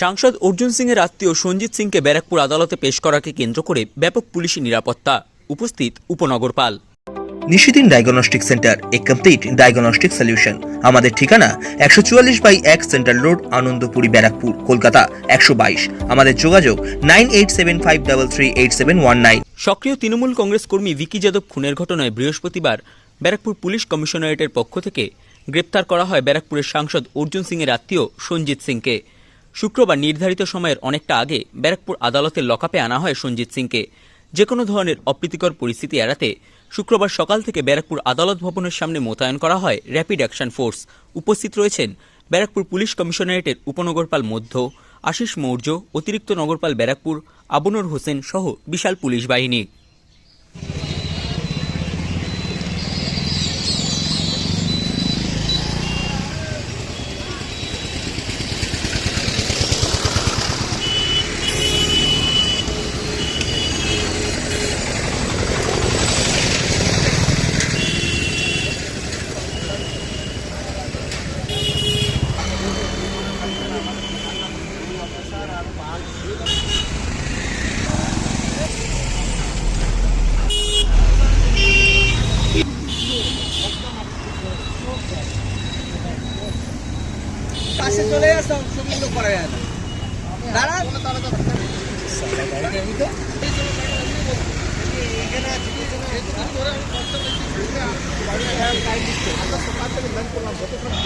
সাংসদ অর্জুন সিং এর আত্মীয় সঞ্জিত সিংকে ব্যারাকপুর আদালতে পেশ করাকে কেন্দ্র করে ব্যাপক পুলিশি নিরাপত্তা। উপস্থিত উপনগরপাল। নিশিদিন ডায়াগনস্টিক সেন্টার এ কমপ্লিট ডায়াগনস্টিক সলিউশন। আমাদের ঠিকানা একশো চুয়াল্লিশ বাই এক সেন্ট্রাল রোড আনন্দপুরি ব্যারাকপুর কলকাতা একশো বাইশ। আমাদের যোগাযোগ nine eight seven five double three eight seven one nine. সক্রিয় তৃণমূল কংগ্রেস কর্মী ভিকি যাদব খুনের ঘটনায় বৃহস্পতিবার ব্যারাকপুর পুলিশ কমিশনারেটের পক্ষ থেকে গ্রেপ্তার করা হয় ব্যারাকপুরের সাংসদ অর্জুন সিংয়ের আত্মীয় সঞ্জিত সিংকে। শুক্রবার নির্ধারিত সময়ের অনেকটা আগে ব্যারাকপুর আদালতের লকআপে আনা হয় সঞ্জিত সিংকে। যে কোনো ধরনের অপ্রীতিকর পরিস্থিতি এড়াতে শুক্রবার সকাল থেকে ব্যারাকপুর আদালত ভবনের সামনে মোতায়েন করা হয় র্যাপিড অ্যাকশন ফোর্স উপস্থিত রয়েছেন ব্যারাকপুর পুলিশ কমিশনারেটের উপনগরপাল মধ্য, আশিস মৌর্য, অতিরিক্ত নগরপাল ব্যারাকপুর, আবনুর হোসেন সহ বিশাল পুলিশ বাহিনী। পাশে চলে আসতাম সুবিধ করা যায় না। দাঁড়া। এ